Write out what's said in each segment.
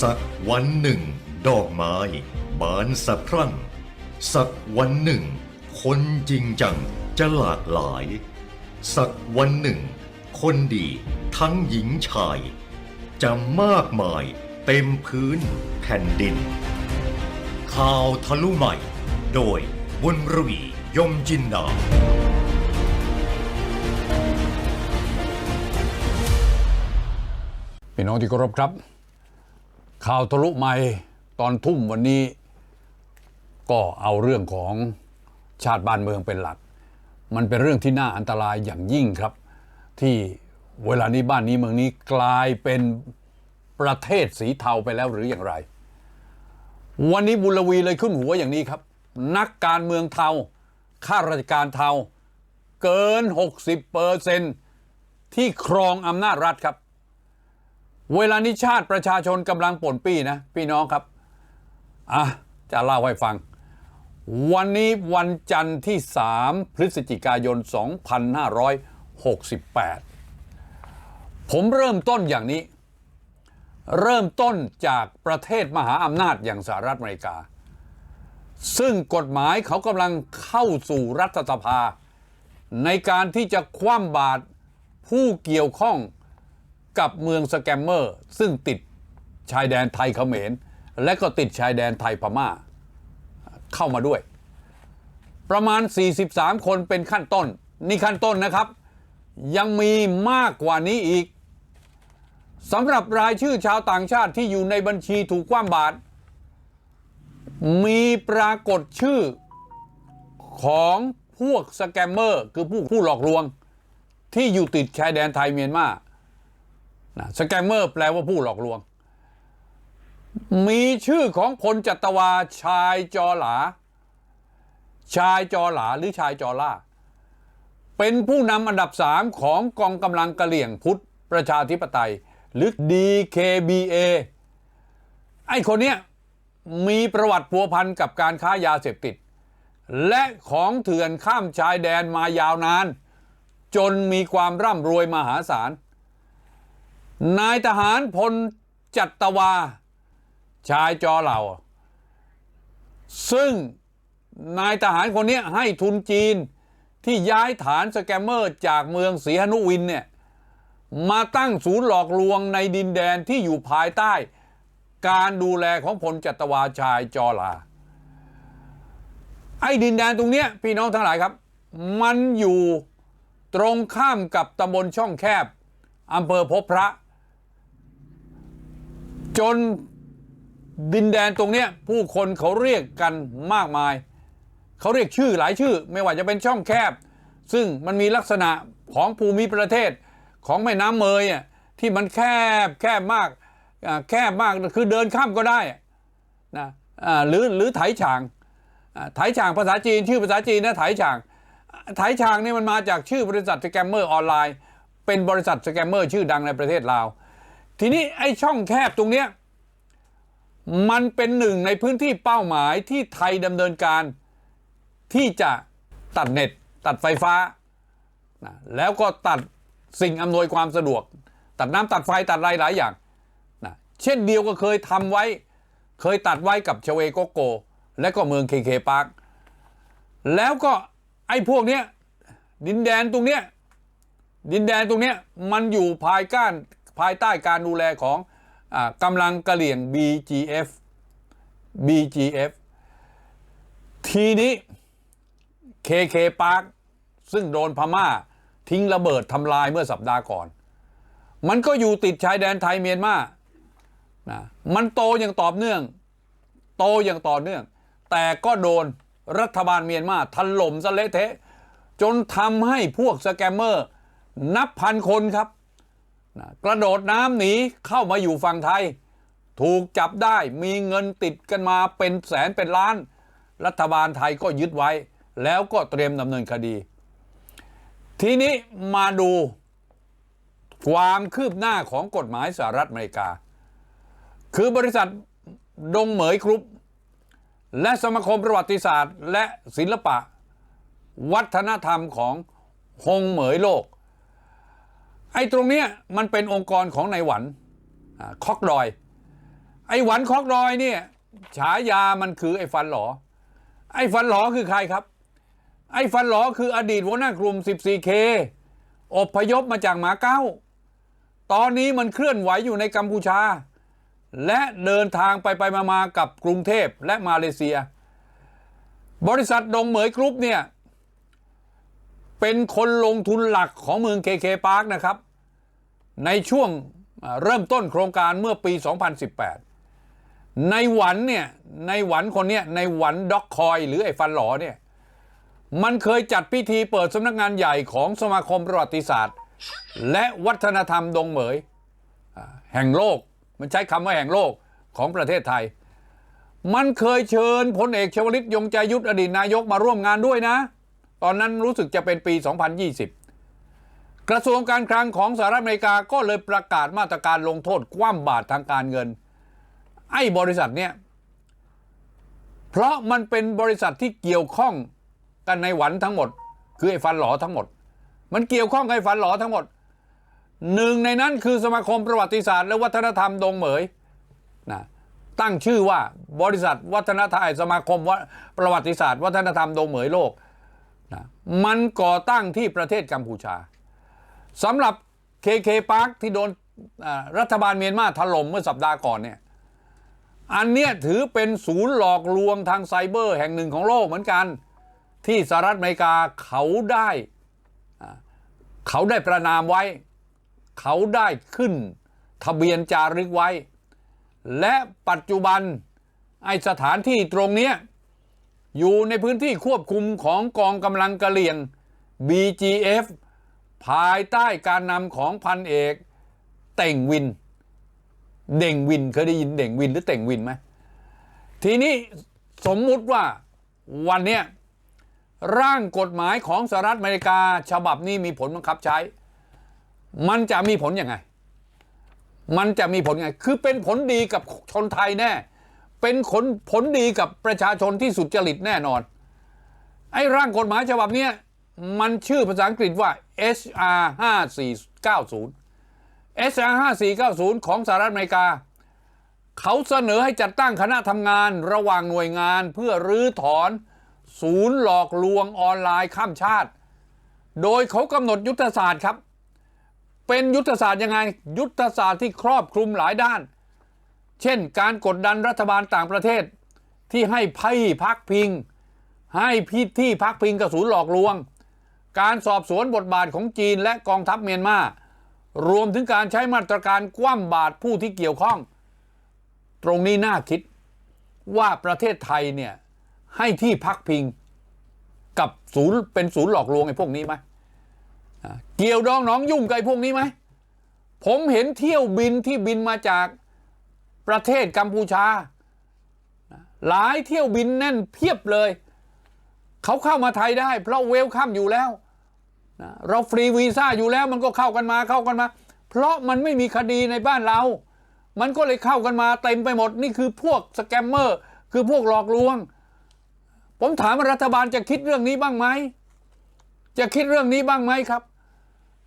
สักวันหนึ่ง ดอกไม้ บานสะพรั่ง สักวันหนึ่ง คนจริงจังจะหลากหลาย สักวันหนึ่ง คนดีทั้งหญิงชาย จะมากมายเต็มพื้นแผ่นดิน ข่าวทะลุใหม่ โดยบุญรวียมจินดาพี่น้องที่เคารพครับ ข่าวทะลุใหม่ตอนทุ่มวันนี้ ก็เอาเรื่องของชาติบ้านเมืองเป็นหลัก มันเป็นเรื่องที่น่าอันตรายอย่างยิ่งครับ ที่เวลานี้บ้านนี้เมืองนี้กลายเป็นประเทศสีเทาไปแล้วหรืออย่างไร วันนี้บุญลวีเลยขึ้นหัวอย่างนี้ครับ นักการเมืองเทาข้าราชการเทา เกิน 60เปอร์เซนที่ครองอำนาจรัฐครับ เวลานี้ชาติประชาชนกำลังป่นปี้นะ พี่น้องครับ อะ จะเล่าให้ฟัง วันนี้วันจันทร์ที่ 3 พฤศจิกายน 2568 ผมเริ่มต้นอย่างนี้ เริ่มต้นจากประเทศมหาอำนาจอย่างสหรัฐอเมริกา ซึ่งกฎหมายเขากำลังเข้าสู่รัฐสภา ในการที่จะคว่ำบาตรผู้เกี่ยวข้อง กับเมืองสแกมเมอร์ ซึ่งติดชายแดนไทยเขมร และก็ติดชายแดนไทยพม่า เข้ามาด้วย ประมาณ 43 คนเป็นขั้นต้น นี่ขั้นต้นนะครับ ยังมีมากกว่านี้อีกสำหรับรายชื่อชาวต่างชาติที่อยู่ในบัญชีถูกคว่ำบาตรมีปรากฏชื่อของพวกสแกมเมอร์ คือผู้ผู้หลอกลวง ที่อยู่ติดชายแดนไทยเมียนมา นะสแกมเมอร์แปลว่าผู้หลอกลวง มีชื่อของพลจัตวาชายจอหลา ชายจอหลาหรือชายจอล่า เป็นผู้นำอันดับสามของกองกำลังกะเหลี่ยงพุทธประชาธิปไตย หรือ DKBA ไอ้คนเนี้ยมีประวัติพัวพันกับการค้ายาเสพติด และของเถื่อนข้ามชายแดนมายาวนาน จนมีความร่ำรวยมหาศาล นายทหารพลจัตวา ชายจอเหล่า ซึ่งนายทหารคนนี้ให้ทุนจีนที่ย้ายฐานสแกมเมอร์จากเมืองศรีหนุวินเนี่ยมาตั้งศูนย์หลอกลวงในดินแดนที่อยู่ภายใต้ การดูแลของพลจัตวาชายจอลา ไอ้ดินแดนตรงเนี้ยพี่น้องทั้งหลายครับ มันอยู่ตรงข้ามกับตำบลช่องแคบอำเภอพบพระ จนดินแดนตรงเนี้ยผู้คนเขาเรียกกันมากมาย เขาเรียกชื่อหลายชื่อ ไม่ว่าจะเป็นช่องแคบ ซึ่งมันมีลักษณะของภูมิประเทศของแม่น้ำเมยอะที่มันแคบแคบมากแคบมากคือเดินข้ามก็ได้อะนะหรือหรือไถฉางไถฉางภาษาจีนชื่อภาษาจีนนะไถฉางไถฉางนี่มันมาจากชื่อบริษัทสแกมเมอร์ออนไลน์ เป็นบริษัทสแกมเมอร์ชื่อดังในประเทศลาว ทีนี้ไอ้ช่องแคบตรงเนี้ยมันเป็นหนึ่งในพื้นที่เป้าหมายที่ไทยดำเนินการ ที่จะตัดเน็ต ตัดไฟฟ้านะแล้วก็ตัดสิ่งอำนวยความสะดวก ตัดน้ำตัดไฟตัดอะไรหลายอย่างนะเช่นเดียวก็เคยทำไว้ เคยตัดไว้กับชเวโกโก และก็เมืองเคเคปาร์คแล้วก็ไอ้พวกเนี้ยดินแดนตรงเนี้ยดินแดนตรงเนี้ยมันอยู่ภายก้าน ภายใต้การดูแลของอกำลังกระเหลี่ยง BGF BGF ทีนี้ KK Park ซึ่งโดนพม่าทิ้งระเบิดทำลายเมื่อสัปดาห์ก่อน มันก็อยู่ติดชายแดนไทยเมียนมานะมันโตอย่างต่อเนื่อง โตอย่างต่อเนื่อง แต่ก็โดนรัฐบาลเมียนมาถล่มซะเละเทะ จนทำให้พวกสแกมเมอร์ นับพันคนครับ นะกระโดดน้ำหนีเข้ามาอยู่ฝั่งไทย ถูกจับได้มีเงินติดกันมาเป็นแสนเป็นล้าน รัฐบาลไทยก็ยึดไว้ แล้วก็เตรียมดำเนินคดี ทีนี้มาดูความคืบหน้าของกฎหมายสหรัฐอเมริกา คือบริษัทดงเหมยกรุ๊ป และสมาคมประวัติศาสตร์ และศิลปะ วัฒนธรรมของฮงเหมยโลก อ้ตรงเนี้ยมันเป็นองค์กรของนายหวันอคอกดอย ไอ้หวันคอกดอยเนี่ยฉายามันคือไอ้ฟันหลอ ไอ้ฟันหลอคือใครครับ ไอ้ฟันหลอคืออดีตหัวหน้ากลุ่ม 14K อบพยพมาจากหมาเก้า ตอนนี้มันเคลื่อนไหวอยู่ในกัมพูชา และเดินทางไปไปมามากับกรุงเทพและมาเลเซีย บริษัทดงเหมยกรุ๊ปเนี่ย เป็นคนลงทุนหลักของเมือง KK Park นะครับ ในช่วงเริ่มต้นโครงการเมื่อปี 2018 ในหวันเนี่ยในหวันคนเนี้ยในหวันด็อกคอย หรือไอ้ฟันหลอเนี่ยมันเคยจัดพิธีเปิดสำนักงานใหญ่ของสมาคมประวัติศาสตร์ และวัฒนธรรมดงเหมย แห่งโลก มันใช้คำว่าแห่งโลกของประเทศไทย มันเคยเชิญพลเอกชวลิตยงใจยุทธอดีตนายกมาร่วมงานด้วยนะ ตอนนั้นรู้สึกจะเป็นปี 2020 กระทรวงการคลังของสหรัฐอเมริกาก็เลยประกาศมาตรการลงโทษคว่ำบาตรทางการเงิน ไอ้บริษัทเนี่ยเพราะมันเป็นบริษัทที่เกี่ยวข้องกันในหวันทั้งหมด คือไอ้ฟันหลอทั้งหมด มันเกี่ยวข้องกับไอ้ฟันหลอทั้งหมดหนึ่งในนั้นคือสมาคมประวัติศาสตร์และวัฒนธรรมดงเหมยนะตั้งชื่อว่าบริษัทวัฒนธรรมสมาคมวประวัติศาสตร์ วัฒนธรรมดงเหมยโลกนะมันก่อตั้งที่ประเทศกัมพูชา สำหรับ KK Park ที่โดนรัฐบาลเมียนมาถล่มเมื่อสัปดาห์ก่อนเนี่ยอันเนี้ยถือเป็นศูนย์หลอกลวงทางไซเบอร์แห่งหนึ่งของโลกเหมือนกัน ที่สหรัฐอเมริกาเขาได้เขาได้ประนามไว้ เขาได้ขึ้นทะเบียนจารึกไว้ และปัจจุบันไอสถานที่ตรงเนี้ยอยู่ในพื้นที่ควบคุมของกองกำลังกะเหรี่ยง BGF ภายใต้การนำของพันเอกเต่งวิน เด่งวินเคยได้ยินเด่งวินหรือเต่งวินไหมทีนี้สมมุติว่าวันเนี้ยร่างกฎหมายของสหรัฐอเมริกาฉบับนี้มีผลบังคับใช้ มันจะมีผลยังไง มันจะมีผลยังไง คือเป็นผลดีกับชนไทยแน่ เป็นผลผลดีกับประชาชนที่สุจริตแน่นอน ไอ้ร่างกฎหมายฉบับเนี้ย มันชื่อภาษาอังกฤษว่า HR 5490 SR 5490 ของสหรัฐอเมริกา เขาเสนอให้จัดตั้งคณะทำงานระหว่างหน่วยงานเพื่อรื้อถอน ศูนย์หลอกลวงออนไลน์ข้ามชาติ โดยเขากำหนดยุทธศาสตร์ครับ เป็นยุทธศาสตร์ยังไง ยุทธศาสตร์ที่ครอบคลุมหลายด้าน เช่น การกดดันรัฐบาลต่างประเทศที่ให้พี่พักพิง ให้พี่ที่พักพิงกับศูนย์หลอกลวง การสอบสวนบทบาทของจีนและกองทัพเมียนมารวมถึงการใช้มาตรการคว่ำบาตรผู้ที่เกี่ยวข้อง ตรงนี้น่าคิดว่าประเทศไทยเนี่ยให้ที่พักพิงกับศูนย์เป็นศูนย์หลอกลวงไอ้พวกนี้ไหมเกี่ยวดองน้องยุ่งกับไอ้พวกนี้ไหมผมเห็นเที่ยวบินที่บินมาจากประเทศกัมพูชา หลายเที่ยวบินแน่นเพียบเลย เขาเข้ามาไทยได้เพราะเวลคัมอยู่แล้ว นะเราฟรีวีซ่าอยู่แล้วมันก็เข้ากันมาเข้ากันมา เพราะมันไม่มีคดีในบ้านเรา มันก็เลยเข้ากันมาเต็มไปหมดนี่คือพวกสแกมเมอร์คือพวกหลอกลวง ผมถามรัฐบาลจะคิดเรื่องนี้บ้างไหมจะคิดเรื่องนี้บ้างไหมครับ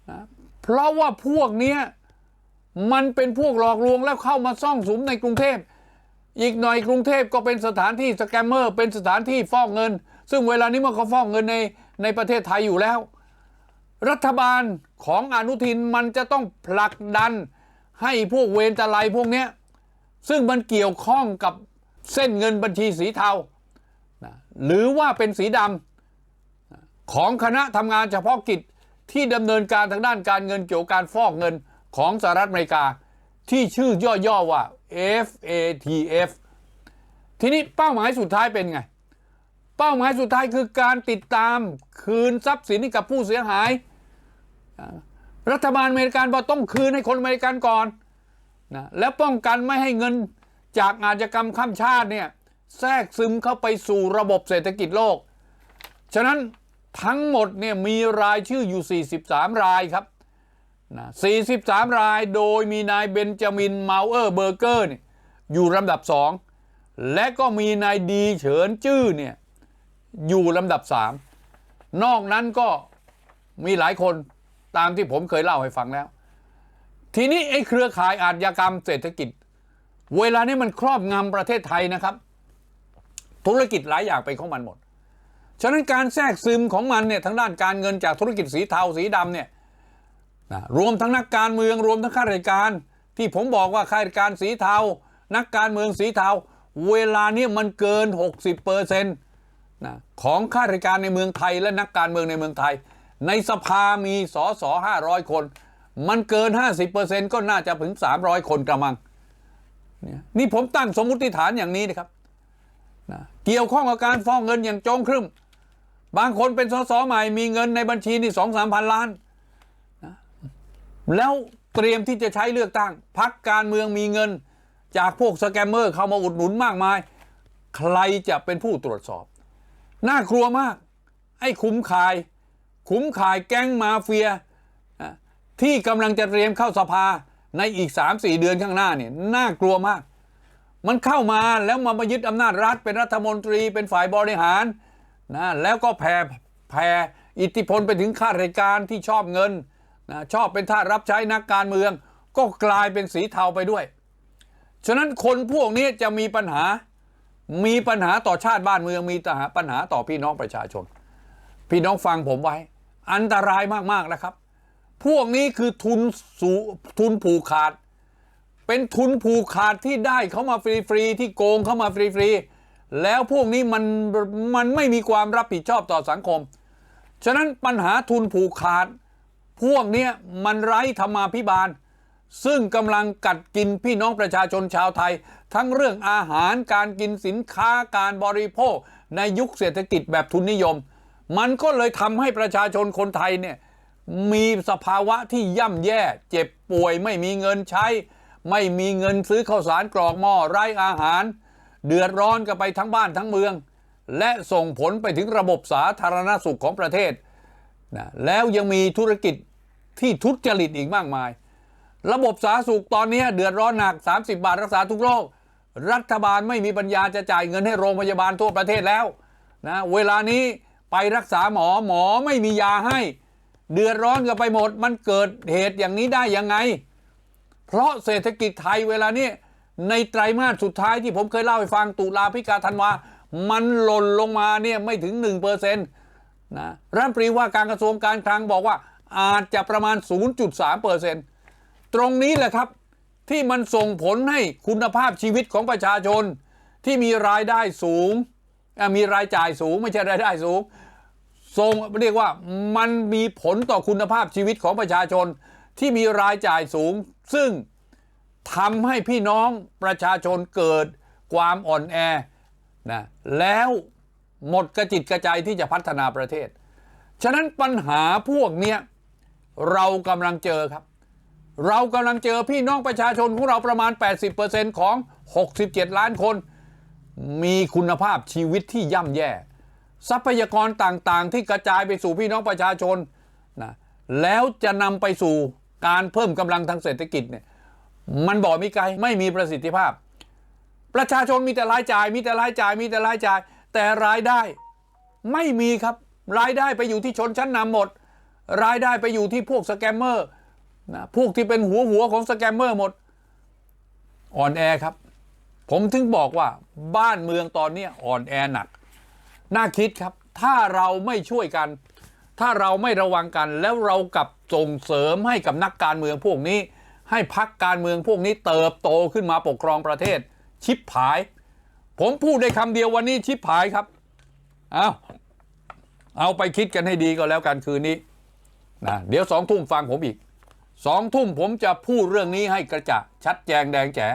นะเพราะว่าพวกเนี้ยมันเป็นพวกหลอกลวงแล้วเข้ามาซ่องสุมในกรุงเทพ อีกหน่อยกรุงเทพก็เป็นสถานที่สแกมเมอร์ เป็นสถานที่ฟอกเงิน ซึ่งเวลานี้มันก็ฟอกเงินในในประเทศไทยอยู่แล้ว รัฐบาลของอนุทินมันจะต้องผลักดันให้พวกเวรตะไลพวกเนี้ยซึ่งมันเกี่ยวข้องกับเส้นเงินบัญชีสีเทา หรือว่าเป็นสีดำของคณะทำงานเฉพาะกิจที่ดำเนินการทางด้านการเงินเกี่ยวกับการฟอกเงินของสหรัฐอเมริกา ที่ชื่อย่อๆว่า FATF ทีนี้เป้าหมายสุดท้ายเป็นไง เป้าหมายสุดท้ายคือการติดตามคืนทรัพย์สินให้กับผู้เสียหาย รัฐบาลอเมริกันบอกต้องคืนให้คนอเมริกันก่อนนะแล้วป้องกันไม่ให้เงินจากอาชญากรรมข้ามชาติเนี่ยแทรกซึมเข้าไปสู่ระบบเศรษฐกิจโลก ฉะนั้นทั้งหมดเนี่ยมีรายชื่ออยู่ 43 รายครับนะ43 รายโดยมีนายเบนจามินเมาเออร์เบอร์เกอร์เนี่ยอยู่ลำดับ 2 และก็มีนายดีเฉินจื้อเนี่ยอยู่ลำดับ 3 นอกนั้นก็มีหลายคน ตามที่ผมเคยเล่าให้ฟังแล้ว ทีนี้ไอ้เครือข่ายอาชญากรรมเศรษฐกิจ เวลานี้มันครอบงำประเทศไทยนะครับ ธุรกิจหลายอย่างเป็นของมันหมด ฉะนั้นการแทรกซึมของมันเนี่ยทางด้านการเงินจากธุรกิจสีเทาสีดำเนี่ยนะรวมทั้งนักการเมืองรวมทั้งข้าราชการ ที่ผมบอกว่าข้าราชการสีเทา นักการเมืองสีเทา เวลานี้มันเกิน 60%เปอร์เซ็นต์นะของข้าราชการในเมืองไทยและนักการเมืองในเมืองไทย ในสภามีสอสอ500 คน มันเกิน 50%ก็น่าจะถึง 300 คนกระมังเนี่ยนี่ผมตั้งสมมติฐานอย่างนี้นะครับนะเกี่ยวข้องกับการฟ้องเงินอย่างจงครึ่ม บางคนเป็นสสใหม่มีเงินในบัญชีนี่สองสามพันล้านนะแล้วเตรียมที่จะใช้เลือกตั้งพักการเมืองมีเงิน จากพวกสแกมเมอร์เข้ามาอุดหนุนมากมาย ใครจะเป็นผู้ตรวจสอบ น่ากลัวมาก ไอ้คุ้มขาย คุ้มขายแก๊งมาเฟีย ที่กำลังจะเตรียมเข้าสภาในอีก 3-4 เดือนข้างหน้าเนี่ยน่ากลัวมาก มันเข้ามาแล้วมามายึดอำนาจรัฐเป็นรัฐมนตรีเป็นฝ่ายบริหารนะแล้วก็แผ่แผ่อิทธิพลไปถึงข้าราชการที่ชอบเงินนะชอบเป็นท่ารับใช้นักการเมือง ก็กลายเป็นสีเทาไปด้วย ฉะนั้นคนพวกนี้จะมีปัญหามีปัญหาต่อชาติบ้านเมืองมีปัญหาต่อพี่น้องประชาชน พี่น้องฟังผมไว้ อันตรายมากๆนะครับ พวกนี้คือทุนสูทุนผูกขาด เป็นทุนผูกขาดที่ได้เขามาฟรีๆที่โกงเขามาฟรีๆแล้วพวกนี้มันมันไม่มีความรับผิดชอบต่อสังคม ฉะนั้นปัญหาทุนผูกขาด พวกนี้มันไร้ธรรมาภิบาล ซึ่งกำลังกัดกินพี่น้องประชาชนชาวไทย ทั้งเรื่องอาหารการกินสินค้าการบริโภคในยุคเศรษฐกิจแบบทุนนิยม มันก็เลยทำให้ประชาชนคนไทยเนี่ยมีสภาวะที่ย่ำแย่ เจ็บป่วย ไม่มีเงินใช้ ไม่มีเงินซื้อข้าวสารกรอกหม้อไร้อาหาร เดือดร้อนกันไปทั้งบ้านทั้งเมือง และส่งผลไปถึงระบบสาธารณสุขของประเทศนะแล้วยังมีธุรกิจที่ทุจริตอีกมากมาย ระบบสาธารณสุขตอนนี้เดือดร้อนหนัก 30 บาทรักษาทุกโรค รัฐบาลไม่มีปัญญาจะจ่ายเงินให้โรงพยาบาลทั่วประเทศแล้วนะเวลานี้ ไปรักษาหมอหมอไม่มียาให้ เดือดร้อนกันไปหมด มันเกิดเหตุอย่างนี้ได้ยังไง เพราะเศรษฐกิจไทยเวลานี้ในไตรมาสสุดท้ายที่ผมเคยเล่าให้ฟังตุลาพิกาธันวา มันหล่นลงมาเนี่ยไม่ถึง1%เปอร์เซ็นต์นะรัฐมนตรีว่าการกระทรวงการคลังบอกว่าอาจจะประมาณ 0.3%เปอร์เซ็นต์ตรงนี้แหละครับที่มันส่งผลให้คุณภาพชีวิตของประชาชนที่มีรายได้สูง มีรายจ่ายสูงไม่ใช่รายได้สูง ส่งเรียกว่ามันมีผลต่อคุณภาพชีวิตของประชาชนที่มีรายจ่ายสูง ซึ่งทำให้พี่น้องประชาชนเกิดความอ่อนแอนะแล้วหมดกระจิตกระใจที่จะพัฒนาประเทศ ฉะนั้นปัญหาพวกเนี้ยเรากำลังเจอครับ เรากำลังเจอพี่น้องประชาชนของเราประมาณ 80%ของ 67 ล้านคน มีคุณภาพชีวิตที่ย่ำแย่ ทรัพยากรต่างๆ ที่กระจายไปสู่พี่น้องประชาชนนะแล้วจะนำไปสู่การเพิ่มกำลังทางเศรษฐกิจเนี่ยมันบอกมีไกลไม่มีประสิทธิภาพ ประชาชนมีแต่รายจ่าย มีแต่รายจ่ายมีแต่รายจ่าย แต่รายได้ไม่มีครับรายได้ไปอยู่ที่ชนชั้นนำหมด รายได้ไปอยู่ที่พวกสแกมเมอร์นะพวกที่เป็นหัวหัวของสแกมเมอร์หมดอ่อนแอครับ ผมถึงบอกว่าบ้านเมืองตอนนี้อ่อนแอหนัก น่าคิดครับ ถ้าเราไม่ช่วยกัน ถ้าเราไม่ระวังกัน แล้วเรากับส่งเสริมให้กับนักการเมืองพวกนี้ ให้พักการเมืองพวกนี้เติบโตขึ้นมาปกครองประเทศ ชิบหาย ผมพูดได้คำเดียววันนี้ชิบหายครับ เอาเอาไปคิดกันให้ดีก็แล้วกันคืนนี้นะเดี๋ยวสองทุ่มฟังผมอีกสองทุ่มผมจะพูดเรื่องนี้ให้กระจ่างชัดแจงแดงแจ๋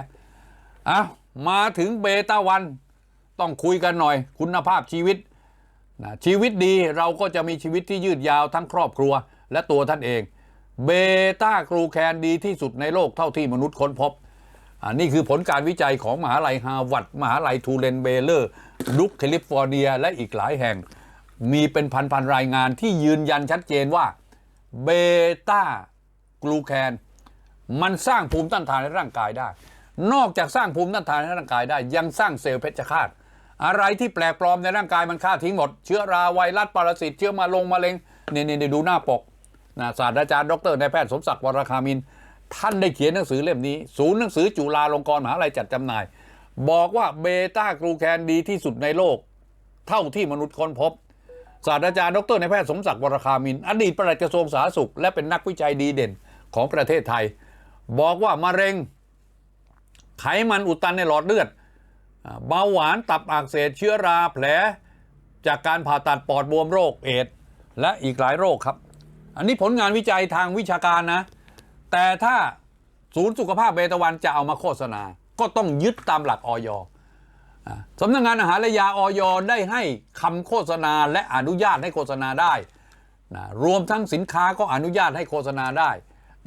เอามาถึงเบต้าวัน ต้องคุยกันหน่อย คุณภาพชีวิต นะชีวิตดีเราก็จะมีชีวิตที่ยืดยาวทั้งครอบครัว และตัวท่านเอง เบต้ากรูแคนดีที่สุดในโลกเท่าที่มนุษย์ค้นพบอันนี้คือผลการวิจัยของมหาลัยฮาร์วาร์ดมหาลัยทูเรนเบเลอร์ดุกแคลิฟอร์เนีย และอีกหลายแห่ง มีเป็นพันๆรายงานที่ยืนยันชัดเจนว่าเบต้ากลูแคนมันสร้างภูมิต้านทานในร่างกายได้ นอกจากสร้างภูมิต้านทานในร่างกายได้ ยังสร้างเซลล์เพชฌฆาต อะไรที่แปลกปลอมในร่างกายมันฆ่าทิ้งหมด เชื้อราไวรัสปรสิตเชื้อมาลงมะเร็งเนี่ยเนี่ยดูหน้าปกนะศาสตราจารย์ดรนายแพทย์สมศักดิ์วรคามิน ท่านได้เขียนหนังสือเล่มนี้ ศูนย์หนังสือจุฬาลงกรณ์มหาลัยจัดจำหน่าย บอกว่าเบต้ากลูแคนดีที่สุดในโลก เท่าที่มนุษย์ค้นพบศาสตราจารย์ดรนายแพทย์สมศักดิ์วรคามิน อดีตปลัดกระทรวงสาธารณสุข และเป็นนักวิจัยดีเด่นของประเทศไทย บอกว่ามะเร็ง ไขมันอุดตันในหลอดเลือด เบาหวานตับอักเสบเชื้อราแผล จากการผ่าตัดปอดบวมโรคเอดและอีกหลายโรคครับ อันนี้ผลงานวิจัยทางวิชาการนะ แต่ถ้าศูนย์สุขภาพเบตาวันจะเอามาโฆษณา ก็ต้องยึดตามหลักออยอสำนักงานอาหารและยาออยได้ให้คำโฆษณาและอนุญาตให้โฆษณาได้นะรวมทั้งสินค้าก็อนุญาตให้โฆษณาได้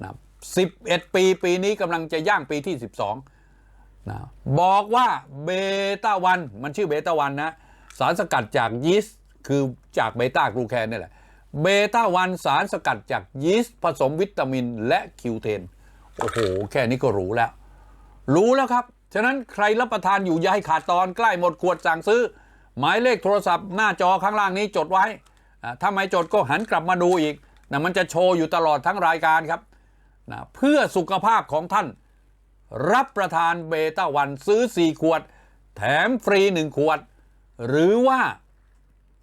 นะ11 ปีปีนี้กำลังจะย่างปีที่ 12 นะบอกว่าเบต้าวันมันชื่อเบต้าวันนะ สารสกัดจากยีสต์คือจากเบต้ากลูแคนนี่แหละเบต้าวันสารสกัดจากยีสต์ผสมวิตามินและคิวเทนโอ้โห แค่นี้ก็รู้แล้ว รู้แล้วครับ ฉะนั้นใครรับประทานอยู่อย่าให้ขาดตอนใกล้หมดขวดสั่งซื้อ หมายเลขโทรศัพท์หน้าจอข้างล่างนี้จดไว้ ถ้าไม่จดก็หันกลับมาดูอีกนะมันจะโชว์อยู่ตลอดทั้งรายการครับนะเพื่อสุขภาพของท่าน รับประทานเบต้าวันซื้อ 4 ขวด แถมฟรี 1 ขวด หรือว่า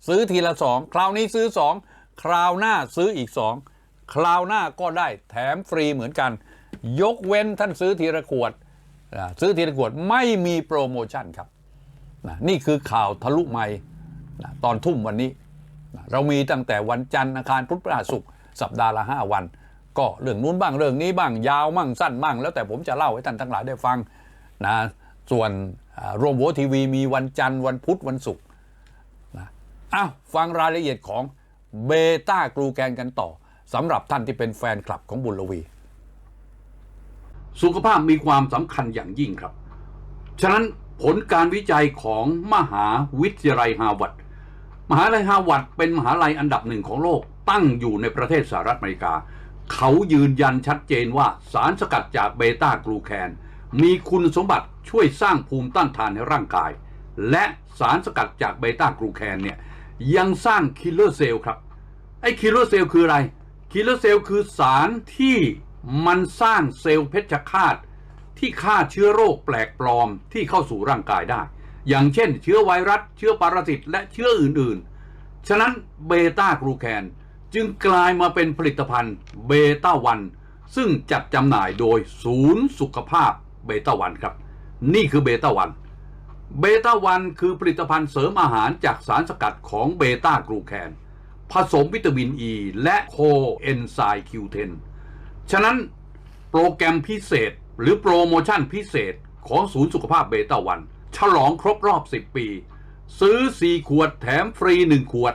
ซื้อทีละ 2 คราวนี้ซื้อ 2 คราวหน้าซื้ออีก 2 คราวหน้าก็ได้แถมฟรีเหมือนกัน ยกเว้นท่านซื้อทีละขวด ซื้อทีละขวดไม่มีโปรโมชั่นครับนี่คือข่าวทะลุไม่ตอนทุ่มวันนี้ เรามีตั้งแต่วันจันทร์อังคารพุธพฤหัสศุกร์สัปดาห์ละ 5 วัน ก็เรื่องนู้นบ้างเรื่องนี้บ้างยาวมั่งสั้นมั่งแล้วแต่ผมจะเล่าให้ท่านทั้งหลายได้ฟังนะส่วนรวมหัวทีวีมีวันจันทร์วันพุธวันศุกร์นะอ้าวฟังรายละเอียดของเบต้ากลูแกนกันต่อสำหรับท่านที่เป็นแฟนคลับของบุญลวี สุขภาพมีความสำคัญอย่างยิ่งครับ ฉะนั้นผลการวิจัยของมหาวิทยาลัยฮาร์วาร์ดมหาลัยฮาร์วาร์ดเป็นมหาลัยอันดับหนึ่งของโลกตั้งอยู่ในประเทศสหรัฐอเมริกา เขายืนยันชัดเจนว่าสารสกัดจากเบต้ากลูแคน มีคุณสมบัติช่วยสร้างภูมิต้านทานในร่างกาย และสารสกัดจากเบต้ากลูแคนเนี่ยยังสร้างคิลเลอร์เซลล์ครับ ไอ้คิลเลอร์เซลล์คืออะไร คิลเลอร์เซลล์คือสารที่มันสร้างเซลล์เพชฌฆาตที่ฆ่าเชื้อโรคแปลกปลอมที่เข้าสู่ร่างกายได้ อย่างเช่น เชื้อไวรัส เชื้อปรสิตและเชื้ออื่นๆ ฉะนั้นเบต้ากลูแคน จึงกลายมาเป็นผลิตภัณฑ์เบต้าวันซึ่งจัดจำหน่ายโดยศูนย์สุขภาพเบต้าวันครับ นี่คือเบต้าวันเบต้าวันคือผลิตภัณฑ์เสริมอาหารจากสารสกัดของเบต้ากลูแคน ผสมวิตามินอ e ีและโคเอนไซม์คิวเทนฉะนั้นโปรแกรมพิเศษหรือโปรโมชั่นพิเศษของศูนย์สุขภาพเบต้าวัน ฉลองครบรอบ 10 ปี ซื้อ 4 ขวดแถมฟรี 1 ขวด